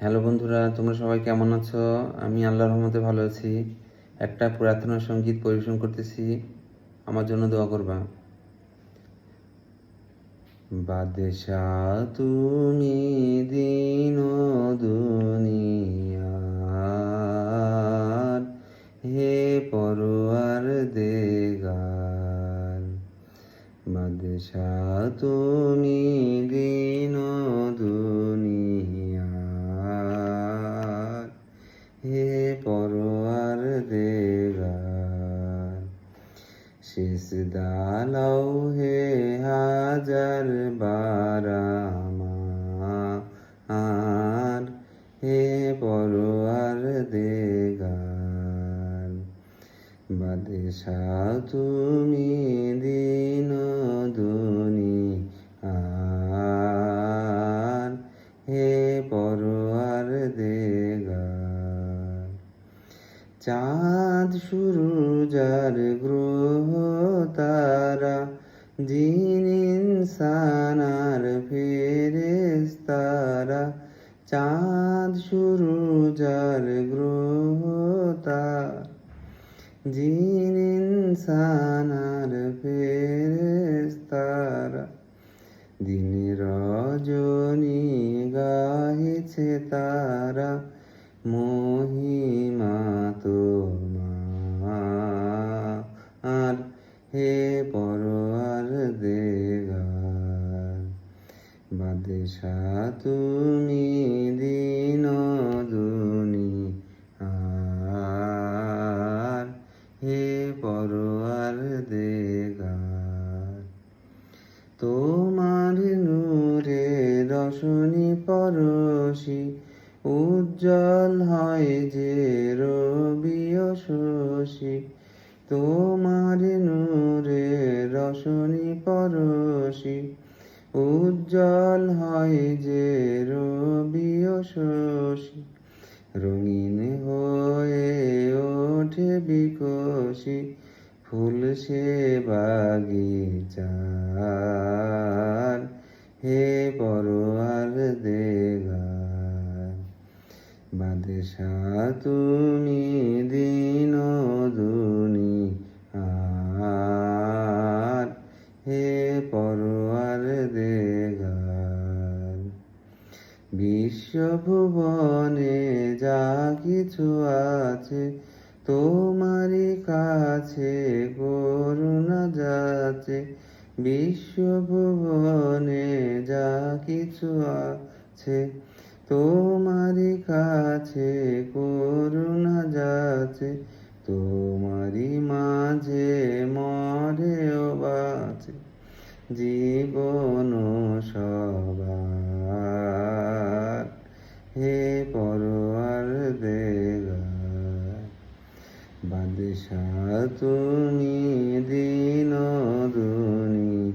Hello বন্ধুরা, তোমরা সবাই কেমন আছো? আমি আল্লাহর রহমতে ভালো আছি। একটা প্রার্থনা সংগীত পরিবেশন করতেছি। আমার জন্য দোয়া করবা। বাদশা, তুমি দিন দুনিয়ার হে পরোয়ার দেগার। বাদশা, তুমি শেষ দালাও হে হাজার বারামার হে পরোয়ার দেগার বাদশা তুমি দিন দুনিয়ার চাঁদ সূর্যার গ্রহ তারা জিন ইনসানার ফেরেশতারা। চাঁদ সূর্যার গ্রহ তারা জিন ইনসানার ফেরেশতারা। দিন রজনী গাইছে তারা মহিমা বাদশা তুমি দিন দুনিয়ার হে পরোয়ার দেগার। তোমার নূরে রশনি পরশি উজ্জ্বল হয় যে রবি শশী। তোমার নূরে শশী রঙিন হয়ে ওঠে বিকশি ফুল সে বাগিচার হে পরোয়ার দেগা বাদশা তুমি দিন বিশ্বভুবনে যা কিছু আছে, তোমারই কাছে করুণা যাচ্ছে। বিশ্বভুবনে যা কিছু আছে, তোমারই কাছে করুণা যাচ্ছে। তোমারই মাঝে মরে ও বাঁচে। জীবন সবার বাদশাহ তুমি দিন দুনি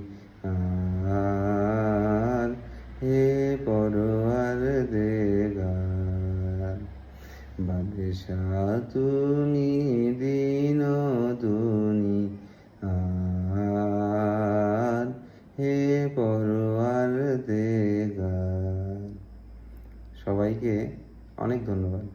আর হে পরোয়ার দেগার বাদশাহ তুমি দিন দুনি আর হে পরোয়ার দেগার। সবাইকে অনেক ধন্যবাদ।